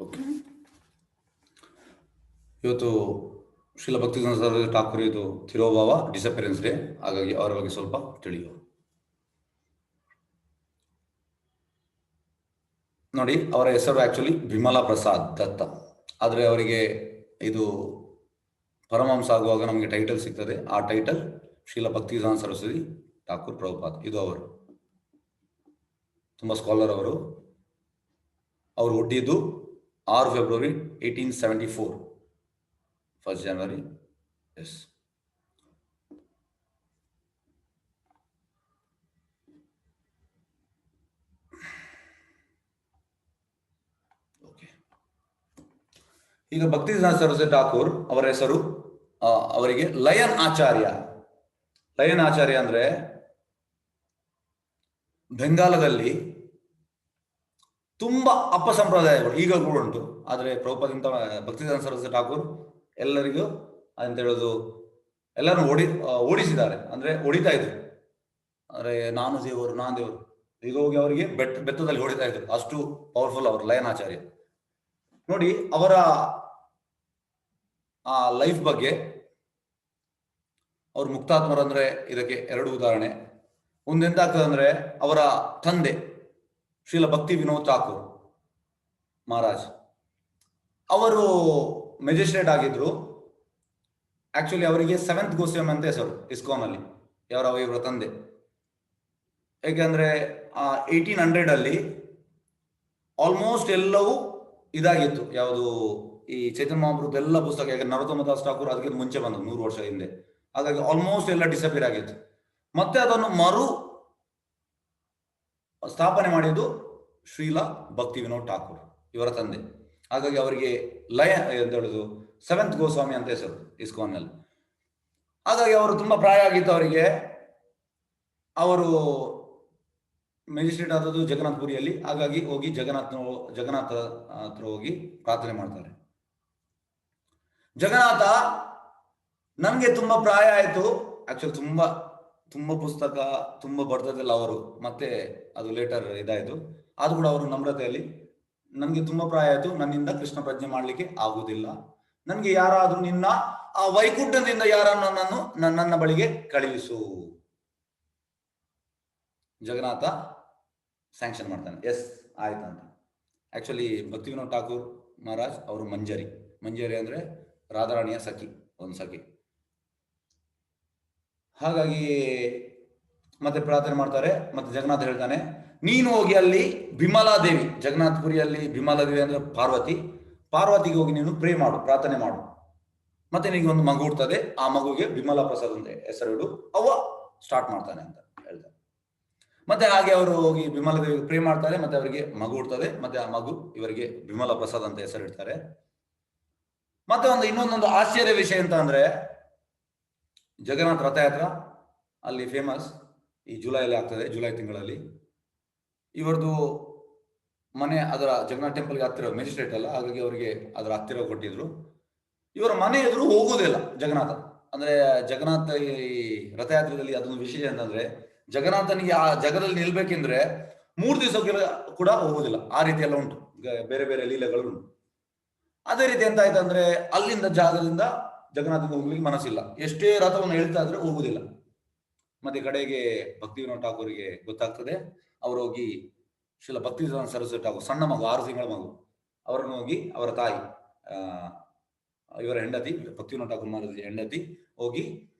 Okay ಇವತ್ತು ಶ್ರೀಲ ಭಕ್ತಿ ಸಂಸ್ಥಾನದಲ್ಲಿ ಠಾಕೂರ್ ಇದು ತಿರೋಭಾವ ಡಿಸಪಿಯರೆನ್ಸ್ ಡೇ ಹಾಗಾಗಿ ಅವರ ಬಗ್ಗೆ ಸ್ವಲ್ಪ ತಿಳಿಯುವ ನೋಡಿ ಅವರ ಹೆಸರು ಆಕ್ಚುಲಿ ವಿಮಲಾ ಪ್ರಸಾದ್ ದತ್ತ. ಆದರೆ ಅವರಿಗೆ ಇದು ಪರಮಾಂಸ ಆಗುವಾಗ ನಮಗೆ ಟೈಟಲ್ ಸಿಗ್ತದೆ. ಆ ಟೈಟಲ್ ಶ್ರೀಲ ಭಕ್ತಿ ಸರಸ್ವತಿ ಠಾಕೂರ್ ಪ್ರಭುಪಾದ್. ಇದು ಅವರು. ತುಂಬ ಸ್ಕಾಲರ್ ಅವರು. ಅವರು ಹುಟ್ಟಿದ್ದು ಆರು February eighteen seventy four first January yes okay ಈಗ ಭಕ್ತಿ ಸರಸ್ವತಿ ಠಾಕೂರ್ ಅವರ ಹೆಸರು ಆ, ಅವರಿಗೆ ಲಯನ್ ಆಚಾರ್ಯ. ಲಯನ್ ಆಚಾರ್ಯ ಅಂದ್ರೆ ಬೆಂಗಾಲದಲ್ಲಿ ತುಂಬಾ ಅಪಸಂಪ್ರದಾಯಗಳು ಈಗ ಕೂಡ ಉಂಟು. ಆದರೆ ಪ್ರಭುಪದಿಂದ ಭಕ್ತಿದಾನ ಸರಸ್ವತಿ ಠಾಕೂರ್ ಎಲ್ಲರಿಗೂ ಅಂತ ಹೇಳೋದು ಎಲ್ಲರೂ ಓಡಿ ಓಡಿಸಿದ್ದಾರೆ. ಅಂದ್ರೆ ಹೊಡಿತಾ ಇದ್ರು. ಅಂದ್ರೆ ನಾನು ದೇವರು ನಾನು ದೇವರು. ಈಗ ಹೋಗಿ ಅವರಿಗೆ ಬೆಟ್ಟ ಬೆತ್ತದಲ್ಲಿ ಹೊಡಿತಾ ಇದ್ರು. ಅಷ್ಟು ಪವರ್ಫುಲ್ ಅವರು, ಲಯನಾಚಾರ್ಯ. ನೋಡಿ, ಅವರ, ಆ ಲೈಫ್ ಬಗ್ಗೆ ಅವ್ರ ಮುಕ್ತಾತ್ಮರು ಅಂದ್ರೆ ಇದಕ್ಕೆ ಎರಡು ಉದಾಹರಣೆ. ಒಂದೆಂತಾಗ್ತದೆ ಅಂದ್ರೆ ಅವರ ತಂದೆ. ಶ್ರೀಲ ಭಕ್ತಿ ವಿನೋದ್ ಠಾಕೂರ್ ಮಹಾರಾಜ್. ಅವರು ಮೆಜಿಸ್ಟ್ರೇಟ್ ಆಗಿದ್ರು. ಆಕ್ಚುಲಿ ಅವರಿಗೆ ಸೆವೆಂತ್ ಗೋಸ್ವಾಮಿ ಅಂತ ಹೆಸರು ಇಸ್ಕಾನ್ ಅಲ್ಲಿ ಯಾರ ಇವರ ತಂದೆ. ಆ ಏಯ್ಟೀನ್ ಹಂಡ್ರೆಡ್ ಅಲ್ಲಿ ಆಲ್ಮೋಸ್ಟ್ ಎಲ್ಲವೂ ಇದಾಗಿತ್ತು. ಯಾವುದು ಈ ಮಹಾಪ್ರಭುದ ಎಲ್ಲ ಪುಸ್ತಕ ಯಾಕೆ ನರೋತ್ತಮ ದಾಸ್ ಠಾಕೂರ್ ಅದಕ್ಕೆ ಮುಂಚೆ ಬಂದು ನೂರು ವರ್ಷ ಹಿಂದೆ. ಹಾಗಾಗಿ ಆಲ್ಮೋಸ್ಟ್ ಎಲ್ಲ ಡಿಸಪಿಯರ್ ಆಗಿತ್ತು. ಮತ್ತೆ ಅದನ್ನು ಮರು ಸ್ಥಾಪನೆ ಮಾಡಿದ್ದು ಶ್ರೀಲ ಭಕ್ತಿ ವಿನೋದ್ ಠಾಕೂರ್, ಇವರ ತಂದೆ. ಹಾಗಾಗಿ ಅವರಿಗೆ ಲಯ ಅಂತ ಹೇಳುದು ಸೆವೆಂತ್ ಗೋಸ್ವಾಮಿ ಅಂತ ಹೆಸರು ಇಸ್ಕಾನ್ನಲ್ಲಿ ಹಾಗಾಗಿ ಅವರು ತುಂಬಾ ಪ್ರಾಯ ಆಗಿತ್ತು ಅವರಿಗೆ. ಅವರು ಮೆಜಿಸ್ಟ್ರೇಟ್ ಆದದ್ದು ಜಗನ್ನಾಥ್ ಪುರಿಯಲ್ಲಿ ಹಾಗಾಗಿ ಹೋಗಿ ಜಗನ್ನಾಥ್ ಜಗನ್ನಾಥ ಹತ್ರ ಹೋಗಿ ಪ್ರಾರ್ಥನೆ ಮಾಡ್ತಾರೆ. ಜಗನ್ನಾಥ ನನ್ಗೆ ತುಂಬಾ ಪ್ರಾಯ ಆಯ್ತು. ಆಕ್ಚುಲಿ ತುಂಬಾ ತುಂಬಾ ಪುಸ್ತಕ, ತುಂಬಾ ಬರ್ತದಲ್ಲ ಅವರು. ಮತ್ತೆ ಅದು ಲೇಟರ್ ಇದಾಯ್ತು. ಆದ್ರೂ ಕೂಡ ಅವರು ನಮ್ರತೆಯಲ್ಲಿ, ನನ್ಗೆ ತುಂಬಾ ಪ್ರಾಯ ಆಯ್ತು, ನನ್ನಿಂದ ಕೃಷ್ಣ ಪ್ರಜ್ಞೆ ಮಾಡ್ಲಿಕ್ಕೆ ಆಗುವುದಿಲ್ಲ ನನ್ಗೆ ಯಾರಾದ್ರೂ ನಿನ್ನ, ಆ ವೈಕುಂಠದಿಂದ ಯಾರನ್ನು ನನ್ನನ್ನು ನನ್ನನ್ನ ಬಳಿಗೆ ಕಳುಹಿಸು ಜಗನ್ನಾಥ ಸ್ಯಾಂಕ್ಷನ್ ಮಾಡ್ತಾನೆ. ಎಸ್ ಆಯ್ತಂತ ಆಕ್ಚುಲಿ ಭಕ್ತಿ ವಿನೋದ್ ಠಾಕೂರ್ ಮಹಾರಾಜ್ ಅವರು ಮಂಜರಿ. ಮಂಜರಿ ಅಂದ್ರೆ ರಾಧಾರಾಣಿಯ ಸಖಿ ಒಂದು ಸಖಿ ಹಾಗಾಗಿ ಮತ್ತೆ ಪ್ರಾರ್ಥನೆ ಮಾಡ್ತಾರೆ, ಮತ್ತೆ ಜಗನ್ನಾಥ ಹೇಳ್ತಾನೆ, ನೀನು ಹೋಗಿ ಅಲ್ಲಿ ಬಿಮಲಾ ದೇವಿ ಬಿಮಲಾದೇವಿ ಪುರಿಯಲ್ಲಿ ಬಿಮಲಾ ದೇವಿ ಅಂದ್ರೆ ಪಾರ್ವತಿ, ಪಾರ್ವತಿಗೆ ಹೋಗಿ ನೀನು ಪ್ರೇ ಮಾಡು, ಪ್ರಾರ್ಥನೆ ಮಾಡು. ಮತ್ತೆ ನಿನಗೆ ಒಂದು ಮಗು ಹುಡ್ತದೆ ಆ ಮಗುಗೆ ಬಿಮಲಾ ಪ್ರಸಾದ್ ಅಂತ ಹೆಸರಿಡು ಅವ ಸ್ಟಾರ್ಟ್ ಮಾಡ್ತಾನೆ ಅಂತ ಹೇಳ್ತಾರೆ ಮತ್ತೆ ಹಾಗೆ ಅವರು ಹೋಗಿ ಬಿಮಲಾದೇವಿಗೆ ಪ್ರೇ ಮಾಡ್ತಾರೆ, ಮತ್ತೆ ಅವರಿಗೆ ಮಗು ಹುಡ್ತದೆ ಮತ್ತೆ ಆ ಮಗು ಇವರಿಗೆ ಬಿಮಲಾ ಪ್ರಸಾದ್ ಅಂತ ಹೆಸರಿಡ್ತಾರೆ ಮತ್ತೆ ಒಂದು ಇನ್ನೊಂದೊಂದು ಆಶ್ಚರ್ಯ ವಿಷಯ ಅಂತ ಅಂದ್ರೆ ಜಗನ್ನಾಥ್ ರಥಯಾತ್ರ, ಅಲ್ಲಿ ಫೇಮಸ್ ಈ ಜುಲೈಲಿ ಆಗ್ತದೆ, ಜುಲೈ ತಿಂಗಳಲ್ಲಿ. ಇವರದು ಮನೆ ಅದರ ಜಗನ್ನಾಥ ಟೆಂಪಲ್ಗೆ ಹತ್ತಿರ ಮೆಜಿಸ್ಟ್ರೇಟ್ ಅಲ್ಲ, ಹಾಗಾಗಿ ಅವರಿಗೆ ಅದರ ಹತ್ತಿರ ಕೊಟ್ಟಿದ್ರು. ಇವರ ಮನೆ ಎದುರು ಹೋಗುವುದಿಲ್ಲ ಜಗನ್ನಾಥ. ಅಂದ್ರೆ ಜಗನ್ನಾಥ ಈ ರಥಯಾತ್ರೆಯಲ್ಲಿ ಅದೊಂದು ವಿಶೇಷ ಅಂತಂದ್ರೆ ಜಗನ್ನಾಥನಿಗೆ ಆ ಜಗದಲ್ಲಿ ನಿಲ್ಬೇಕೆಂದ್ರೆ ಮೂರು ದಿವಸ ಕೂಡ ಹೋಗುದಿಲ್ಲ. ಆ ರೀತಿ ಎಲ್ಲ ಉಂಟು ಬೇರೆ ಬೇರೆ ಲೀಲೆಗಳು ಉಂಟು. ಅದೇ ರೀತಿ ಎಂತ ಆಯ್ತು ಅಂದ್ರೆ ಅಲ್ಲಿಂದ ಜಾಗದಿಂದ ಜಗನ್ನಾಥನಿಗೆ ಹೋಗ್ಲಿಕ್ಕೆ ಮನಸ್ಸಿಲ್ಲ. ಎಷ್ಟೇ ರಥವನ್ನು ಹೇಳ್ತಾ ಇದ್ರೆ ಹೋಗುದಿಲ್ಲ. ಮತ್ತೆ ಕಡೆಗೆ ಭಕ್ತಿ ವಿನೋದ್ ಠಾಕೂರಿಗೆ ಗೊತ್ತಾಗ್ತದೆ. ಅವರು ಹೋಗಿ ಶಿಲ ಭಕ್ತಿ ಸರಸ್ವತಿ ಠಾಕೂರ್, ಸಣ್ಣ ಮಗು, ಆರು ತಿಂಗಳ ಮಗು. ಅವರನ್ನು ಹೋಗಿ ಅವರ ತಾಯಿ, ಆ, ಇವರ ಹೆಂಡತಿ ಭಕ್ತಿ ವಿನೋದ್ ಠಾಕೂರ್ ಹೆಂಡತಿ ಹೋಗಿ,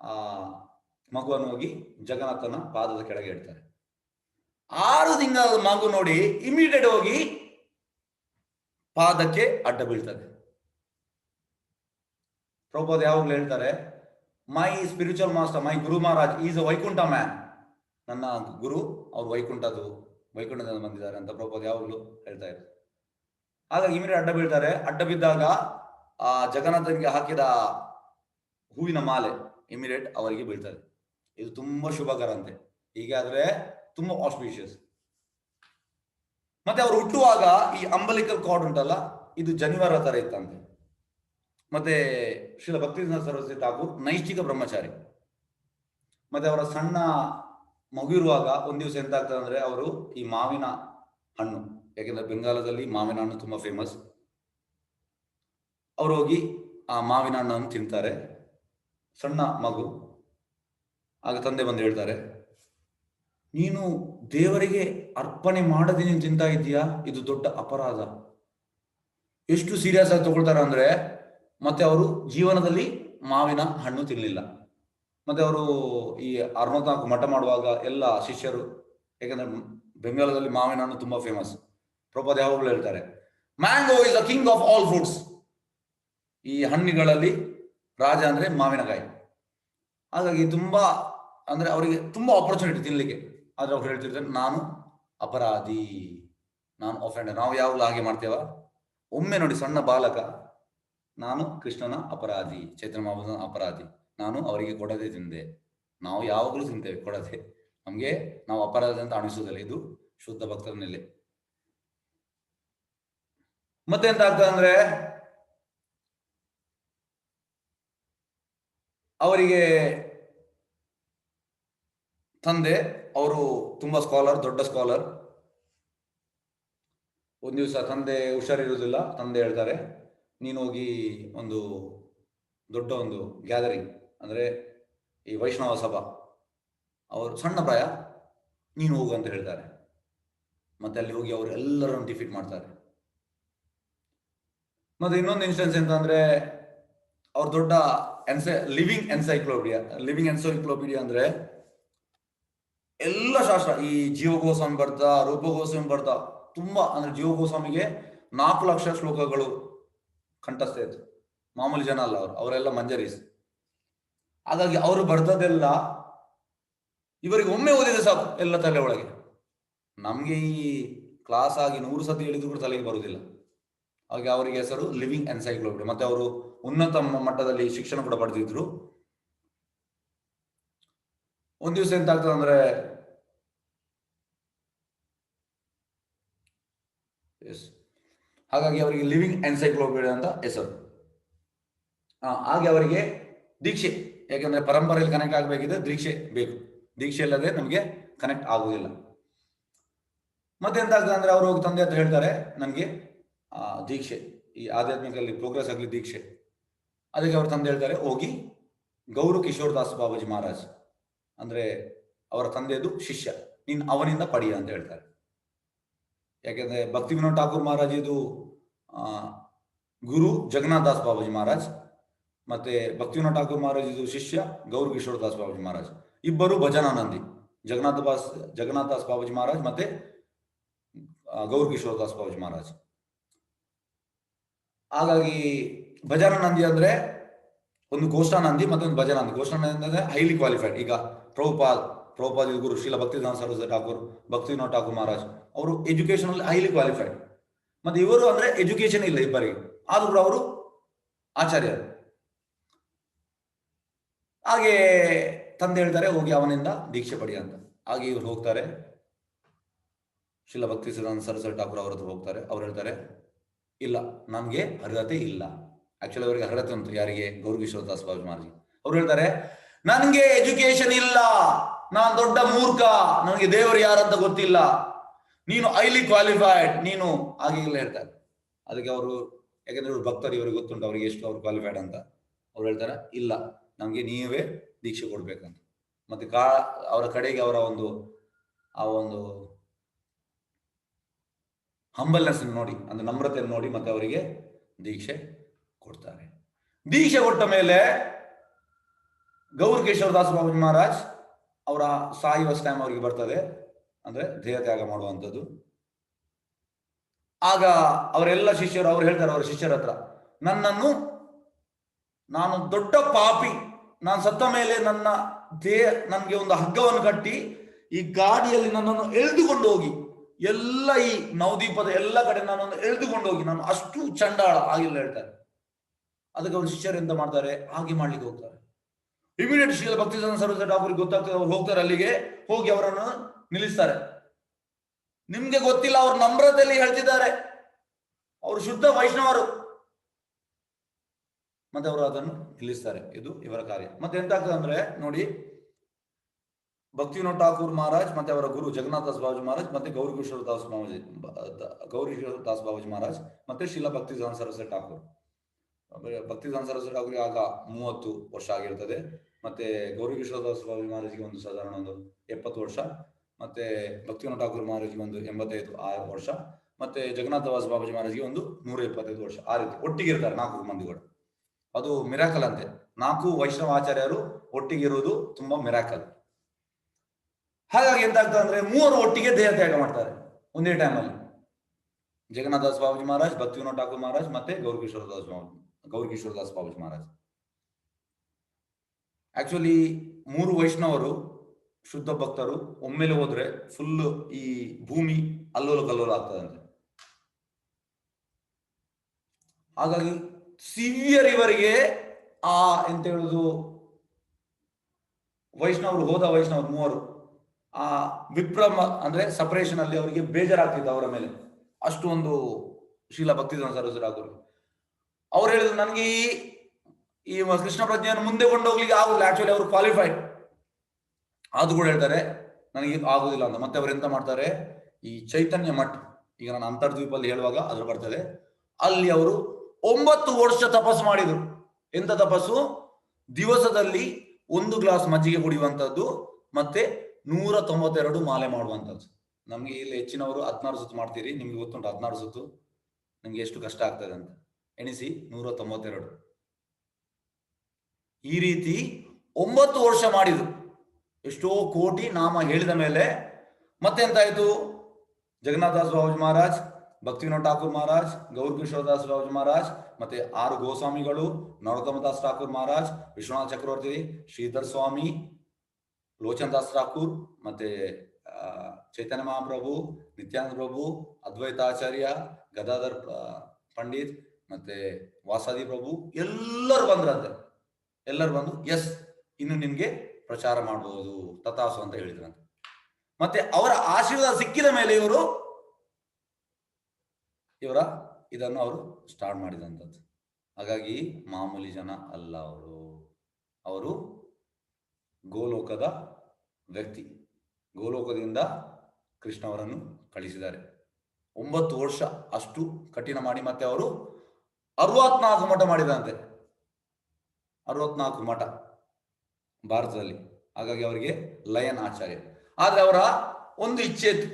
ಆ, ಮಗುವನ್ನು ಹೋಗಿ ಜಗನ್ನಾಥನ ಪಾದದ ಕೆಳಗೆ ಇಡ್ತಾರೆ. ಆರು ತಿಂಗಳ ಮಗು ನೋಡಿ ಇಮಿಡಿಯೇಟ್ ಹೋಗಿ ಪಾದಕ್ಕೆ ಅಡ್ಡ ಬೀಳ್ತದೆ. ಪ್ರಭುಪಾದ ಯಾವಾಗಲೂ ಹೇಳ್ತಾರೆ my spiritual master my guru Maharaj is a Vaikuntha man ನನ್ನ ಗುರು, ಅವ್ರು ವೈಕುಂಠದು ವೈಕುಂಠದಿಂದ ಬಂದಿದ್ದಾರೆ ಅಂತ ಪ್ರಭುಪಾದ ಯಾವಾಗಲೂ ಹೇಳ್ತಾ ಇದ್ದಾರೆ ಆಗ ಇಮಿಡಿಯೇಟ್ ಅಡ್ಡ ಬೀಳ್ತಾರೆ. ಅಡ್ಡ ಬಿದ್ದಾಗ, ಆ ಜಗನ್ನಾಥನಿಗೆ ಹಾಕಿದ ಹೂವಿನ ಮಾಲೆ ಇಮಿಡಿಯೇಟ್ ಅವರಿಗೆ ಬೀಳ್ತದೆ. ಇದು ತುಂಬಾ ಶುಭಕರ ಅಂತೆ. ಹೀಗೆ ಆದ್ರೆ ತುಂಬಾ ಆಸ್ಪಿಷಿಯಸ್ ಮತ್ತೆ ಅವರು ಹುಟ್ಟುವಾಗ ಈ ಅಂಬಲಿಕಲ್ ಕಾರ್ಡ್ ಉಂಟಲ್ಲ, ಇದು ಜನಿವಾರ ತರ ಇತ್ತಂತೆ. ಮತ್ತೆ ಶ್ರೀಲ ಭಕ್ತಿ ಸರಸ್ವತಿ ಠಾಕೂರ್ ನೈಷ್ಠಿಕ ಬ್ರಹ್ಮಚಾರಿ. ಮತ್ತೆ ಅವರ ಸಣ್ಣ ಮಗು ಇರುವಾಗ ಒಂದ್ ದಿವಸ ಎಂತ ಆಗ್ತದೆ ಅಂದ್ರೆ ಅವರು ಈ ಮಾವಿನ ಹಣ್ಣು. ಯಾಕೆಂದ್ರೆ ಬೆಂಗಾಲದಲ್ಲಿ ಮಾವಿನ ಹಣ್ಣು ತುಂಬಾ ಫೇಮಸ್ ಅವ್ರು ಹೋಗಿ ಆ ಮಾವಿನ ಹಣ್ಣನ್ನು ತಿಂತಾರೆ. ಸಣ್ಣ ಮಗು. ಆಗ ತಂದೆ ಬಂದು ಹೇಳ್ತಾರೆ, ನೀನು ದೇವರಿಗೆ ಅರ್ಪಣೆ ಮಾಡದೆ ನೀನು ತಿಂತಾ ಇದ್ದೀಯಾ? ಇದು ದೊಡ್ಡ ಅಪರಾಧ. ಎಷ್ಟು ಸೀರಿಯಸ್ ಆಗಿ ತಗೊಳ್ತಾರ ಅಂದ್ರೆ ಮತ್ತೆ ಅವರು ಜೀವನದಲ್ಲಿ ಮಾವಿನ ಹಣ್ಣು ತಿನ್ನಲಿಲ್ಲ ಮತ್ತೆ ಅವರು ಈ ಅರವತ್ನಾಲ್ಕು ಮಠ ಮಾಡುವಾಗ ಎಲ್ಲ ಶಿಷ್ಯರು ಯಾಕಂದ್ರೆ ಬೆಂಗಾಲದಲ್ಲಿ ಮಾವಿನ ಹಣ್ಣು ತುಂಬಾ ಫೇಮಸ್ ಪ್ರಭಾದ ಯಾವಾಗಲೂ ಹೇಳ್ತಾರೆ? Mango is a king of all fruits ಈ ಹಣ್ಣುಗಳಲ್ಲಿ ರಾಜ ಅಂದ್ರೆ ಮಾವಿನಕಾಯಿ. ಹಾಗಾಗಿ ತುಂಬಾ, ಅಂದ್ರೆ ಅವರಿಗೆ ತುಂಬಾ ಆಪರ್ಚುನಿಟಿ ತಿನ್ಲಿಕ್ಕೆ. ಆದ್ರೆ ಅವ್ರು ಹೇಳ್ತಿರ್ತಾರೆ, ನಾನು ಅಪರಾಧಿ, ನಾನು ಅಫೆಂಡ್ ನಾವು ಯಾವಾಗಲೂ ಹಾಗೆ ಮಾಡ್ತೇವ? ಒಮ್ಮೆ ನೋಡಿ ಸಣ್ಣ ಬಾಲಕ ನಾನು ಕೃಷ್ಣನ ಅಪರಾಧಿ, ಚೈತನ್ಯ ಮಹಾಪ್ರಭುನ ಅಪರಾಧಿ. ನಾನು ಅವರಿಗೆ ಕೊಡದೆ ತಿಂದೆ. ನಾವು ಯಾವಾಗಲೂ ತಿಂತೇವೆ, ಕೊಡದೆ. ನಮ್ಗೆ ನಾವು ಅಪರಾಧ ಅಂತ ಅಣಿಸುವುದಿಲ್ಲ ಇದು ಶುದ್ಧ ಭಕ್ತರ ನೆಲೆ. ಮತ್ತೆ ಎಂತ ಅಂದ್ರೆ, ಅವರಿಗೆ ತಂದೆ, ಅವರು ತುಂಬಾ ಸ್ಕಾಲರ್ ದೊಡ್ಡ ಸ್ಕಾಲರ್ ಒಂದ್ ದಿವಸ ತಂದೆ ಹುಷಾರಿರುವುದಿಲ್ಲ ತಂದೆ ಹೇಳ್ತಾರೆ ನೀನು ಹೋಗಿ ಒಂದು ದೊಡ್ಡ ಒಂದು ಗ್ಯಾದರಿಂಗ್ ಅಂದ್ರೆ ಈ ವೈಷ್ಣವ ಸಭಾ. ಅವರು ಸಣ್ಣ ಪ್ರಾಯ ನೀನು ಹೋಗು ಅಂತ ಹೇಳ್ತಾರೆ. ಮತ್ತೆ ಅಲ್ಲಿ ಹೋಗಿ ಅವರು ಎಲ್ಲರನ್ನು ಡಿಫೀಟ್ ಮಾಡ್ತಾರೆ. ಮತ್ತೆ ಇನ್ನೊಂದು ಇನ್ಸ್ಟೆನ್ಸ್ ಎಂತ ಅಂದ್ರೆ ಅವ್ರ ದೊಡ್ಡ ಎನ್ಸೈ ಲಿವಿಂಗ್ ಎನ್ಸೈಕ್ಲೋಬಿಡಿಯಾ ಲಿವಿಂಗ್ ಎನ್ಸೈಕ್ಲೋಪಿಡಿಯಾ ಅಂದ್ರೆ ಎಲ್ಲ ಶಾಸ್ತ್ರ, ಈ ಜೀವಗೋಸ್ವಾಮಿ ಬರ್ತಾ ರೂಪಗೋಸ್ವಾಮಿ ಬರ್ತಾ, ತುಂಬಾ, ಅಂದ್ರೆ ಜೀವಗೋಸ್ವಾಮಿಗೆ ನಾಲ್ಕು ಲಕ್ಷ ಶ್ಲೋಕಗಳು ಕಂಠಸ್ಥ ಇತ್ತು ಮಾಮೂಲಿ ಜನ ಅಲ್ಲ ಅವರು. ಅವರೆಲ್ಲ ಮಂಜರೀಸ್. ಹಾಗಾಗಿ ಅವರು ಬರ್ದದೆಲ್ಲ ಇವರಿಗೆ ಒಮ್ಮೆ ಓದಿದೆ ಸಾಕು ಎಲ್ಲ ತಲೆ ಒಳಗೆ. ನಮ್ಗೆ ಈ ಕ್ಲಾಸ್ ಆಗಿ ನೂರು ಸತಿ ಹೇಳಿದ್ರು ಕೂಡ ತಲೆಗೆ ಬರುವುದಿಲ್ಲ ಹಾಗೆ ಅವರಿಗೆ ಹೆಸರು ಲಿವಿಂಗ್ ಎನ್ಸೈಕ್ಲೋಪಿಡಿಯಾ ಮತ್ತೆ ಅವರು ಉನ್ನತ ಮಟ್ಟದಲ್ಲಿ ಶಿಕ್ಷಣ ಕೂಡ ಪಡೆದಿದ್ರು. ಒಂದ್ ದಿವಸ ಎಂತ ಆಗ್ತದೆ ಅಂದ್ರೆ ಎಸ್. ಹಾಗಾಗಿ ಅವರಿಗೆ ಲಿವಿಂಗ್ ಎನ್ಸೈಕ್ಲೋಪೀಡಿಯಾ ಅಂತ ಹೆಸರು. ಹಾಗೆ ಅವರಿಗೆ ದೀಕ್ಷೆ, ಯಾಕೆಂದ್ರೆ ಪರಂಪರೆಯಲ್ಲಿ ಕನೆಕ್ಟ್ ಆಗಬೇಕಿದ್ರೆ ದೀಕ್ಷೆ ಬೇಕು. ದೀಕ್ಷೆ ಇಲ್ಲದೆ ನಮಗೆ ಕನೆಕ್ಟ್ ಆಗುವುದಿಲ್ಲ ಮತ್ತೆ ಎಂತ ಅಂದ್ರೆ ಅವರು ಹೋಗಿ ತಂದೆ ಹತ್ರ ಹೇಳ್ತಾರೆ, ನನಗೆ ದೀಕ್ಷೆ, ಈ ಆಧ್ಯಾತ್ಮಿಕಲ್ಲಿ ಪ್ರೋಗ್ರೆಸ್ ಆಗಲಿ ದೀಕ್ಷೆ. ಅದಕ್ಕೆ ಅವ್ರ ತಂದೆ ಹೇಳ್ತಾರೆ, ಹೋಗಿ ಗೌರು ಕಿಶೋರ್ ದಾಸ್ ಬಾಬಾಜಿ ಮಹಾರಾಜ್. ಅಂದ್ರೆ ಅವರ ತಂದೆದು ಶಿಷ್ಯ, ನೀನು ಅವನಿಂದ ಪಡಿಯ ಅಂತ ಹೇಳ್ತಾರೆ. ಯಾಕೆಂದ್ರೆ ಭಕ್ತಿ ವಿನೋದ್ ಠಾಕೂರ್ ಮಹಾರಾಜ್ ಇದು ಗುರು ಜಗನ್ನಾಥ್ ದಾಸ್ ಬಾಬಾಜಿ ಮಹಾರಾಜ್ ಮತ್ತೆ ಭಕ್ತಿ ವಿನೋದ್ ಠಾಕೂರ್ ಮಹಾರಾಜ್ ಇದು ಶಿಷ್ಯ ಗೌರ್ ಕಿಶೋರ್ ದಾಸ್ ಬಾಬಾಜಿ ಮಹಾರಾಜ್. ಇಬ್ಬರು ಭಜನಾನಂದಿ, ಜಗನ್ನಾಥ ದಾಸ್ ಜಗನ್ನಾಥ್ ದಾಸ್ ಬಾಬಾಜಿ ಮಹಾರಾಜ್ ಮತ್ತೆ ಗೌರ್ ಕಿಶೋರ್ ದಾಸ್ ಬಾಬಾಜಿ ಮಹಾರಾಜ್. ಹಾಗಾಗಿ ಭಜನಾನಂದಿ ಅಂದ್ರೆ ಒಂದು ಘೋಷಾನಂದಿ ಮತ್ತೊಂದು ಭಜನಾನಂದಿ. ಘೋಷಾನಂದಿ ಅಂದ್ರೆ ಹೈಲಿ ಕ್ವಾಲಿಫೈಡ್ ಈಗ ಪ್ರಭುಪಾದ್ ಪ್ರಭುಪಾದ್ ಗುರು ಶ್ರೀಲ ಭಕ್ತಿದಾನ ಸರಸ್ವತಿ ಠಾಕೂರ್ ಭಕ್ತಿ ವಿನೋದ್ ಠಾಕೂರ್ ಮಹಾರಾಜ್ ಅವರು ಎಜುಕೇಶನ್ ಅಲ್ಲಿ ಹೈಲಿ ಕ್ವಾಲಿಫೈಡ್ ಮತ್ತೆ ಇವರು ಅಂದ್ರೆ ಎಜುಕೇಶನ್ ಇಲ್ಲ ಇಬ್ಬರಿಗೆ. ಆದ್ರೂ ಅವರು ಆಚಾರ್ಯರು. ಹಾಗೆ ತಂದೆ ಹೇಳ್ತಾರೆ, ಹೋಗಿ ಅವನಿಂದ ದೀಕ್ಷೆ ಪಡಿ ಅಂತ. ಹಾಗೆ ಇವ್ರು ಹೋಗ್ತಾರೆ. ಶಿಲ ಭಕ್ತಿ ಸಿದ್ಧಾಂತ ಸರಸ್ವತಿ ಠಾಕೂರ್ ಅವ್ರ ಹೋಗ್ತಾರೆ. ಅವ್ರು ಹೇಳ್ತಾರೆ, ಇಲ್ಲ, ನಮ್ಗೆ ಅರ್ಹತೆ ಇಲ್ಲ. ಆಕ್ಚುಲಿ ಅವರಿಗೆ ಅರ್ಹತೆ ಉಂಟು ಯಾರಿಗೆ? ಗೌರವಿಶ್ವರ ದಾಸ್ ಬಾಬು ಮಹಾರಾಜ್ ಅವ್ರು ಹೇಳ್ತಾರೆ ನನ್ಗೆ ಎಜುಕೇಶನ್ ಇಲ್ಲ. ನಾನ್ ದೊಡ್ಡ ಮೂರ್ಖ. ನನಗೆ ದೇವರು ಯಾರಂತ ಗೊತ್ತಿಲ್ಲ. ನೀನು ಐಲಿ ಕ್ವಾಲಿಫೈಡ್ ನೀನು ಆಗಿಲ್ಲ ಹೇಳ್ತಾರೆ. ಅದಕ್ಕೆ ಅವರು, ಯಾಕಂದ್ರೆ ಇವರು ಭಕ್ತರು, ಇವರಿಗೆ ಗೊತ್ತುಂಟು ಅವರಿಗೆ ಎಷ್ಟು ಅವ್ರು ಕ್ವಾಲಿಫೈಡ್ ಅಂತ. ಅವ್ರು ಹೇಳ್ತಾರೆ, ಇಲ್ಲ, ನಮ್ಗೆ ನೀವೇ ದೀಕ್ಷೆ ಕೊಡ್ಬೇಕಂತ. ಮತ್ತೆ ಕಾ, ಅವರ ಕಡೆಗೆ ಅವರ ಒಂದು, ಆ ಒಂದು ಹಂಬಲ್ನೆಸ್ ನೋಡಿ, ಅಂದ್ರೆ ನಮ್ರತೆಯನ್ನು ನೋಡಿ ಮತ್ತೆ ಅವರಿಗೆ ದೀಕ್ಷೆ ಕೊಡ್ತಾರೆ. ದೀಕ್ಷೆ ಕೊಟ್ಟ ಮೇಲೆ ಗೌರ್ ಕೇಶವ ದಾಸ್ ಬಾಬು ಮಹಾರಾಜ್ ಅವರ ಸಾಯುವ ಸ್ಟ್ಯಾಮ್ ಅವರಿಗೆ ಬರ್ತದೆ. ಅಂದ್ರೆ ದೇಹ ತ್ಯಾಗ ಮಾಡುವಂಥದ್ದು. ಆಗ ಅವರೆಲ್ಲ ಶಿಷ್ಯರು, ಅವ್ರು ಹೇಳ್ತಾರೆ ಅವರ ಶಿಷ್ಯರ ಹತ್ರ, ನನ್ನನ್ನು, ನಾನು ದೊಡ್ಡ ಪಾಪಿ, ನಾನು ಸತ್ತ ಮೇಲೆ ನನ್ನ ದೇಹ, ನನಗೆ ಒಂದು ಹಗ್ಗವನ್ನು ಕಟ್ಟಿ, ಈ ಗಾಡಿಯಲ್ಲಿ ನನ್ನನ್ನು ಎಳೆದುಕೊಂಡು ಹೋಗಿ, ಎಲ್ಲ ಈ ನವದೀಪದ ಎಲ್ಲ ಕಡೆ ನನ್ನನ್ನು ಎಳೆದುಕೊಂಡು ಹೋಗಿ, ನಾನು ಅಷ್ಟು ಚಂಡಾಳ ಆಗಿಲ್ಲ, ಹೇಳ್ತಾರೆ. ಅದಕ್ಕೆ ಅವ್ರ ಶಿಷ್ಯರು ಎಂತ ಮಾಡ್ತಾರೆ? ಹಾಗೆ ಮಾಡ್ಲಿಕ್ಕೆ ಹೋಗ್ತಾರೆ. ಇಮಿಡಿಯೇಟ್ ಶ್ರೀಲ ಭಕ್ತಿ ಸರ್ವಸ ಅವ್ರಿಗೆ ಗೊತ್ತಾಗ್ತದೆ, ಅವ್ರು ಹೋಗ್ತಾರೆ ಅಲ್ಲಿಗೆ, ಹೋಗಿ ಅವರನ್ನು ನಿಲ್ಲಿಸ್ತಾರೆ. ನಿಮ್ಗೆ ಗೊತ್ತಿಲ್ಲ, ಅವ್ರ ನಮ್ರತೆಯಲ್ಲಿ ಹೇಳ್ತಿದ್ದಾರೆ. ಅವರು ಶುದ್ಧ ವೈಷ್ಣವರು. ಮತ್ತೆ ಅವರು ಅದನ್ನು ನಿಲ್ಲಿಸ್ತಾರೆ. ಇದು ಇವರ ಕಾರ್ಯ. ಮತ್ತೆ ಎಂತ ಆಗ್ತದೆ ಅಂದ್ರೆ, ನೋಡಿ, ಭಕ್ತಿವಿನೋದ್ ಠಾಕೂರ್ ಮಹಾರಾಜ್, ಮತ್ತೆ ಅವರ ಗುರು ಜಗನ್ನಾಥ ದಾಸ್ ಬಾಬಾಜಿ ಮಹಾರಾಜ್, ಮತ್ತೆ ಗೌರಿ ಕಿಶೋರ್ ದಾಸ್ ಬಾಬಾಜಿ, ಬ- ದ- ಗೌರಿ ಕಿಶೋರ್ ದಾಸ್ ಬಾಬಾಜಿ ಮಹಾರಾಜ್, ಮತ್ತೆ ಶಿಲಾ ಭಕ್ತಿ ಸರಸ್ವತಿ ಠಾಕೂರ್. ಭಕ್ತಿ ಸರಸ್ವತಿ ಠಾಕೂರ್ ಆಗ ಮೂವತ್ತು ವರ್ಷ ಆಗಿರ್ತದೆ. ಮತ್ತೆ ಗೌರಿ ಕಿಶೋರ್ ಸ್ವಾಮಿ ಮಹಾರಾಜ್ಗೆ ಒಂದು ಸಾಧಾರಣ ಒಂದು ಎಪ್ಪತ್ತು ವರ್ಷ, ಮತ್ತೆ ಭಕ್ತಿವಿನೋದ್ ಠಾಕೂರ್ ಮಹಾರಾಜಿಗೆ ಒಂದು ಎಂಬತ್ತೈದು ಆರು ವರ್ಷ, ಮತ್ತೆ ಜಗನ್ನಾಥ ದಾಸ್ ಬಾಬಾಜಿ ಮಹಾರಾಜಿಗೆ ಒಂದು ನೂರ ಎಪ್ಪತ್ತೈದು ವರ್ಷ. ಆ ರೀತಿ ಒಟ್ಟಿಗೆ ಇರ್ತಾರೆ ನಾಲ್ಕು ಮಂದಿಗಳು. ಅದು ಮಿರಾಕಲ್ ಅಂತೆ. ನಾಲ್ಕು ವೈಷ್ಣವ ಆಚಾರ್ಯರು ಒಟ್ಟಿಗೆ ಇರುವುದು ತುಂಬಾ ಮಿರಾಕಲ್. ಹಾಗಾಗಿ ಎಂತಾಗ್ತದೆ ಅಂದ್ರೆ ಮೂವರು ಒಟ್ಟಿಗೆ ದೇಹ ತ್ಯಾಗ ಮಾಡ್ತಾರೆ ಒಂದೇ ಟೈಮಲ್ಲಿ ಜಗನ್ನಾಥ ದಾಸ್ ಬಾಬಾಜಿ ಮಹಾರಾಜ್ ಭಕ್ತಿವಿನೋದ್ ಠಾಕೂರ್ ಮಹಾರಾಜ್ ಮತ್ತೆ ಗೌರಿ ಕಿಶೋರ್ ದಾಸ್ ಬಾಬು ಗೌರಿ ದಾಸ್ ಬಾಬಾಜಿ ಮಹಾರಾಜ್. ಆಕ್ಚುಲಿ ಮೂರು ವೈಷ್ಣವರು, ಶುದ್ಧ ಭಕ್ತರು, ಒಮ್ಮೆಲೆ ಹೋದ್ರೆ ಫುಲ್ ಈ ಭೂಮಿ ಅಲ್ಲೋಲ ಕಲ್ಲೋಲ ಆಗ್ತದಂತೆ. ಹಾಗಾಗಿ ಸಿವಿಯರ್ ಇವರಿಗೆ ಆ ಎಂತ ಹೇಳುದು, ವೈಷ್ಣವರು, ಹೋದ ವೈಷ್ಣವರು ಮೂವರು, ಆ ವಿಪ್ರಮ ಅಂದ್ರೆ ಸಪರೇಷನ್ ಅಲ್ಲಿ ಅವರಿಗೆ ಬೇಜಾರಾಗ್ತಿತ್ತು ಅವರ ಮೇಲೆ. ಅಷ್ಟು ಒಂದು ಶೀಲ ಭಕ್ತಿ ಸರಸ್ವತಿ ಹಾಕೋರು ಅವ್ರು ಹೇಳಿದ್ರು, ನನಗೆ ಈ ಈ ಕೃಷ್ಣ ಪ್ರಜ್ಞೆಯನ್ನು ಮುಂದೆ ಕೊಂಡೋಗ್ಲಿಕ್ಕೆ ಆಗುದಿಲ್ಲ. ಆಕ್ಚುಲಿ ಅವರು ಕ್ವಾಲಿಫೈಡ್ ಅದು ಕೂಡ ಹೇಳ್ತಾರೆ, ನನಗೆ ಆಗುದಿಲ್ಲ ಅಂತ. ಮತ್ತೆ ಅವ್ರು ಎಂತ ಮಾಡ್ತಾರೆ, ಈ ಚೈತನ್ಯ ಮಠ, ಈಗ ನಾನು ಅಂತರ್ದ್ವೀಪಲ್ಲಿ ಹೇಳುವಾಗ ಅದ್ರ ಬರ್ತದೆ. ಅಲ್ಲಿ ಅವರು ಒಂಬತ್ತು ವರ್ಷ ತಪಸ್ಸು ಮಾಡಿದ್ರು. ಎಂತ ತಪಸ್ಸು? ದಿವಸದಲ್ಲಿ ಒಂದು ಗ್ಲಾಸ್ ಮಜ್ಜಿಗೆ ಕುಡಿಯುವಂತದ್ದು, ಮತ್ತೆ ನೂರ ತೊಂಬತ್ತೆರಡು ಮಾಲೆ ಮಾಡುವಂತದ್ದು. ನಮ್ಗೆ ಇಲ್ಲಿ ಹೆಚ್ಚಿನವರು ಹದಿನಾರು ಸುತ್ತು ಮಾಡ್ತೀರಿ. ನಿಮ್ಗೆ ಗೊತ್ತುಂಟು ಹದಿನಾರು ಸುತ್ತು. ನಿಮ್ಗೆ ಎಷ್ಟು ಕಷ್ಟ ಆಗ್ತದೆ ಅಂತ. ಎಣಿಸಿ ನೂರ ತೊಂಬತ್ತೆರಡು ಈ ರೀತಿ ಒಂಬತ್ತು ವರ್ಷ ಮಾಡಿದ್ರು. ಎಷ್ಟೋ ಕೋಟಿ ನಾಮ ಹೇಳಿದ ಮೇಲೆ ಮತ್ತೆ ಎಂತಾಯ್ತು? ಜಗನ್ನಾಥ ದಾಸ್ ಬಾಬಾಜಿ ಮಹಾರಾಜ್, ಭಕ್ತಿವಿನೋದ್ ಠಾಕೂರ್ ಮಹಾರಾಜ್, ಗೌರ್ ಕಿಶೋರ್ ದಾಸ್ ಬಾಬಾಜಿ ಮಹಾರಾಜ್, ಮತ್ತೆ ಆರು ಗೋಸ್ವಾಮಿಗಳು, ನರೋತ್ತಮ ದಾಸ್ ಠಾಕೂರ್ ಮಹಾರಾಜ್, ವಿಶ್ವನಾಥ್ ಚಕ್ರವರ್ತಿ, ಶ್ರೀಧರ್ ಸ್ವಾಮಿ, ಲೋಚನ್ ದಾಸ್ ಠಾಕೂರ್, ಮತ್ತೆ ಚೈತನ್ಯ ಮಹಾಪ್ರಭು, ನಿತ್ಯಾನಂದ ಪ್ರಭು, ಅದ್ವೈತಾಚಾರ್ಯ, ಗದಾಧರ್ ಪಂಡಿತ್, ಮತ್ತೆ ವಾಸಾದಿ ಪ್ರಭು ಎಲ್ಲರೂ ಬಂದ್ರಂತೆ. ಎಲ್ಲರೂ ಬಂದು, ಎಸ್, ಇನ್ನು ನಿಮ್ಗೆ ಪ್ರಚಾರ ಮಾಡಬಹುದು ತಥಾಸು ಅಂತ ಹೇಳಿದ್ರಂತೆ. ಮತ್ತೆ ಅವರ ಆಶೀರ್ವಾದ ಸಿಕ್ಕಿದ ಮೇಲೆ ಇವರು, ಇವರ ಇದನ್ನು ಅವರು ಸ್ಟಾರ್ಟ್ ಮಾಡಿದಂಥದ್ದು ಹಾಗಾಗಿ ಮಾಮೂಲಿ ಜನ ಅಲ್ಲ ಅವರು. ಅವರು ಗೋಲೋಕದ ವ್ಯಕ್ತಿ. ಗೋಲೋಕದಿಂದ ಕೃಷ್ಣ ಅವರನ್ನು ಕಳಿಸಿದ್ದಾರೆ. ಒಂಬತ್ತು ವರ್ಷ ಅಷ್ಟು ಕಠಿಣ ಮಾಡಿ ಮತ್ತೆ ಅವರು ಅರವತ್ನಾಲ್ಕು ಮಠ ಮಾಡಿದಂತೆ. ಅರವತ್ನಾಲ್ಕು ಮಠ ಭಾರತದಲ್ಲಿ. ಹಾಗಾಗಿ ಅವರಿಗೆ ಲಯನ್ ಆಚಾರ್ಯ. ಆದ್ರೆ ಅವರ ಒಂದು ಇಚ್ಛೆ ಇತ್ತು.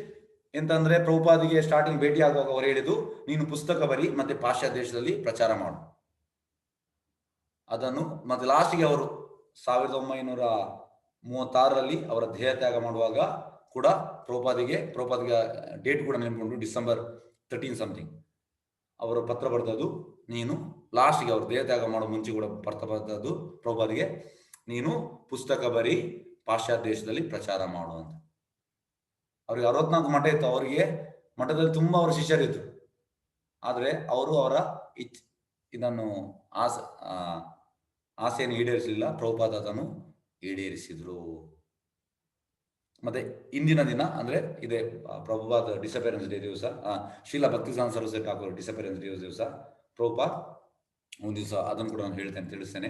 ಎಂತಂದ್ರೆ ಪ್ರಭುಪಾದಿಗೆ ಸ್ಟಾರ್ಟಿಂಗ್ ಭೇಟಿ ಆಗುವಾಗ ಅವರು ಹೇಳಿದ್ದು, ನೀನು ಪುಸ್ತಕ ಬರಿ ಮತ್ತೆ ಪಾಶ್ಚಾತ್ಯ ದೇಶದಲ್ಲಿ ಪ್ರಚಾರ ಮಾಡು. ಅದನ್ನು ಮತ್ತೆ ಲಾಸ್ಟ್ಗೆ ಅವರು ಸಾವಿರದ ಒಂಬೈನೂರ ಮೂವತ್ತಾರರಲ್ಲಿ ಅವರ ದೇಹ ತ್ಯಾಗ ಮಾಡುವಾಗ ಕೂಡ ಪ್ರಭುಪಾದಿಗೆ ಪ್ರಭುಪಾದಿಗೆ ಡೇಟ್ ಕೂಡ ನೆನಪುಂಟು ಡಿಸೆಂಬರ್ ತರ್ಟೀನ್ ಸಮಥಿಂಗ್ ಅವರು ಪತ್ರ ಬರೆದದ್ದು ನೀನು ಲಾಸ್ಟ್ಗೆ ಅವರು ದೇಹತ್ಯಾಗ ಮಾಡೋ ಮುಂಚೆ ಕೂಡ ಬರ್ತಾ ಬರ್ತದ್ದು ಪ್ರಭುಪಾದಿಗೆ, ನೀನು ಪುಸ್ತಕ ಬರಿ ಪಾಶ್ಚಾತ್ಯ ದೇಶದಲ್ಲಿ ಪ್ರಚಾರ ಮಾಡು ಅಂತ. ಅವ್ರಿಗೆ ಅರವತ್ನಾಲ್ಕು ಮಠ ಇತ್ತು, ಅವರಿಗೆ ಮಠದಲ್ಲಿ ತುಂಬಾ ಅವರ ಶಿಷ್ಯರಿತ್ತು ಆದ್ರೆ ಅವರು ಅವರ ಇಚ್, ಇದನ್ನು ಆಸ ಆಸೆಯನ್ನು ಈಡೇರಿಸಲಿಲ್ಲ, ಪ್ರಭುಪಾದ ಅದನ್ನು ಈಡೇರಿಸಿದ್ರು. ಮತ್ತೆ ಇಂದಿನ ದಿನ ಅಂದ್ರೆ ಇದೆ ಪ್ರಭುಪಾದ ಡಿಸಪೇರೆನ್ಸ್ ಡೇ ದಿವಸ ಶೀಲಾ ಭಕ್ತಿ ಸರಸ್ವತಿ ಠಾಕೂರ್ ಡಿಸಪೇರೆನ್ಸ್ ಡೇ ದಿವಸ ಪ್ರಭುಪಾದ್ ಒಂದು ದಿವಸ ಅದನ್ನು ಕೂಡ ನಾನು ಹೇಳ್ತೇನೆ, ತಿಳಿಸ್ತೇನೆ.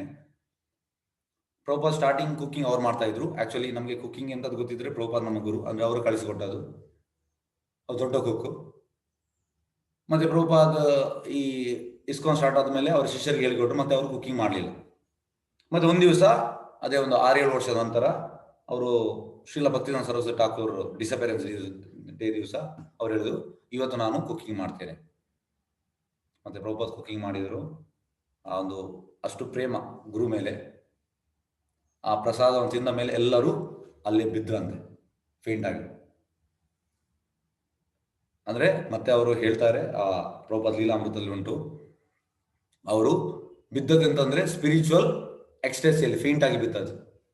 ಪ್ರೋಪಾ ಸ್ಟಾರ್ಟಿಂಗ್ ಕುಕ್ಕಿಂಗ್ ಅವ್ರು ಮಾಡ್ತಾ ಇದ್ರು. ಆಕ್ಚುಲಿ ನಮಗೆ ಕುಕಿಂಗ್ ಎಂತ ಗೊತ್ತಿದ್ರೆ ಪ್ರೋಪಾ ನಮ್ಮ ಗುರು ಅಂದ್ರೆ ಅವರು ಕಳಿಸಿಕೊಟ್ಟದು ಅವ್ರು ದೊಡ್ಡ ಕುಕ್ಕು ಮತ್ತೆ ಪ್ರೋಪಾದ ಈ ಇಸ್ಕೋನ್ ಸ್ಟಾರ್ಟ್ ಆದ್ಮೇಲೆ ಅವ್ರ ಶಿಷ್ಯರಿಗೆ ಹೇಳಿಕೊಟ್ರು, ಮತ್ತೆ ಅವರು ಕುಕ್ಕಿಂಗ್ ಮಾಡಲಿಲ್ಲ. ಮತ್ತೆ ಒಂದ್ ದಿವಸ, ಅದೇ ಒಂದು ಆರೇಳು ವರ್ಷದ ನಂತರ ಅವರು ಶ್ರೀಲ ಭಕ್ತಿನಾಥ ಸರಸ್ವತಿ ಠಾಕೂರ್ ಡಿಸಪೇರೆನ್ಸ್ ಡೇ ದಿವಸ ಅವ್ರು ಹೇಳಿದ್ರು, ಇವತ್ತು ನಾನು ಕುಕ್ಕಿಂಗ್ ಮಾಡ್ತೇನೆ. ಮತ್ತೆ ಪ್ರಭುಪಾದ್ ಕುಕಿಂಗ್ ಮಾಡಿದ್ರು. ಆ ಒಂದು ಅಷ್ಟು ಪ್ರೇಮ ಗುರು ಮೇಲೆ, ಆ ಪ್ರಸಾದವನ್ನು ತಿಂದ ಮೇಲೆ ಎಲ್ಲರೂ ಅಲ್ಲಿ ಬಿದ್ರಂತೆ ಫೇಂಟ್ ಆಗಿ. ಅಂದ್ರೆ ಮತ್ತೆ ಅವರು ಹೇಳ್ತಾರೆ, ಆ ಪ್ರಭುಪಾದ್ ಲೀಲಾಮೃತದಲ್ಲಿ ಉಂಟು. ಅವರು ಬಿದ್ದದಂತಂದ್ರೆ ಸ್ಪಿರಿಚುವಲ್ ಎಕ್ಸ್ಟ್ರೆಸಿಯಲ್ಲಿ ಫೇಂಟ್ ಆಗಿ ಬಿದ್ದದ್ದು.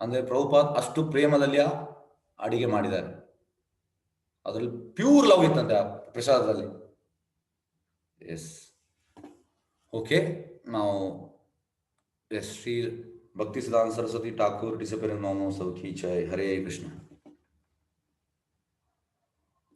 ಅಂದ್ರೆ ಪ್ರಭುಪಾದ್ ಅಷ್ಟು ಪ್ರೇಮದಲ್ಲಿ ಆ ಅಡಿಗೆ ಮಾಡಿದ್ದಾರೆ. ಅದರಲ್ಲಿ ಪ್ಯೂರ್ ಲವ್ ಇತ್ತಂತೆ ಆ ಪ್ರಸಾದದಲ್ಲಿ. ಎಸ್ ಓಕೆ ನಾವು ಎಸ್ ಶ್ರೀ ಭಕ್ತಿ ಸದಾನಂದ ಸರಸ್ವತಿ ಠಾಕೂರ್ ಡಿಸಪೇರೆನ್ಸ್ ಮಹೋತ್ಸವ ಕಿ ಜೈ ಹರೇ ಕೃಷ್ಣ